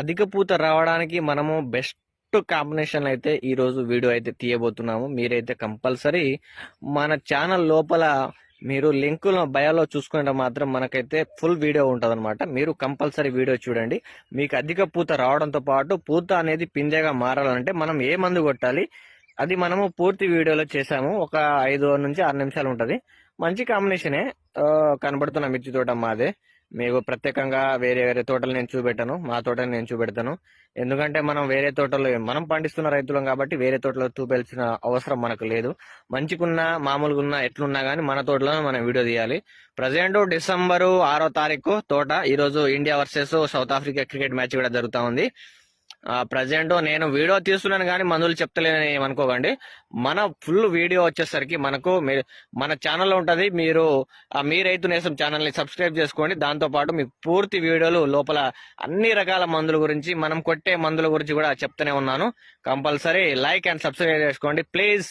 అధిక పూత రావడానికి మనము బెస్ట్ కాంబినేషన్ అయితే ఈరోజు వీడియో అయితే తీయబోతున్నాము. మీరైతే కంపల్సరీ మన ఛానల్ లోపల మీరు లింకులను బయోలో చూసుకుంటే మాత్రం మనకైతే ఫుల్ వీడియో ఉంటుంది మీరు కంపల్సరీ వీడియో చూడండి. మీకు అధిక పూత రావడంతో పాటు పూత అనేది పిందెగా మారాలంటే మనం ఏ మందు కొట్టాలి అది మనము పూర్తి వీడియోలో చేసాము ఒక ఐదు నుంచి ఆరు నిమిషాలు ఉంటుంది. మంచి కాంబినేషనే కనబడుతున్న మిర్చి తోట మాదే. మీకు ప్రత్యేకంగా వేరే వేరే తోటలు నేను చూపెట్టాను. మా తోటని నేను చూపెడతాను. ఎందుకంటే మనం వేరే తోటలో మనం పండిస్తున్న రైతులం కాబట్టి వేరే తోటలో చూపెల్సిన అవసరం మనకు లేదు. మంచిగున్నా మామూలుగా ఉన్నా ఎట్లున్నా కానీ మన తోటలో మనం వీడియో తీయాలి. ప్రజెంట్ డిసెంబరు ఆరో తారీఖు తోట. ఈరోజు India versus South Africa cricket match కూడా జరుగుతూ ఉంది. ప్రజెంట్ నేను వీడియో తీస్తున్నాను కానీ మందులు చెప్తలేను ఏమనుకోకండి. మన ఫుల్ వీడియో వచ్చేసరికి మనకు మన ఛానల్ ఉంటుంది. మీరు మీ రైతు నేసం ఛానల్ని సబ్స్క్రైబ్ చేసుకోండి. దాంతోపాటు మీ మీకు పూర్తి వీడియోలు లోపల అన్ని రకాల మందుల గురించి మనం కొట్టే మందుల గురించి కూడా చెప్తూనే ఉన్నాను. కంపల్సరీ లైక్ అండ్ సబ్స్క్రైబ్ చేసుకోండి. ప్లీజ్!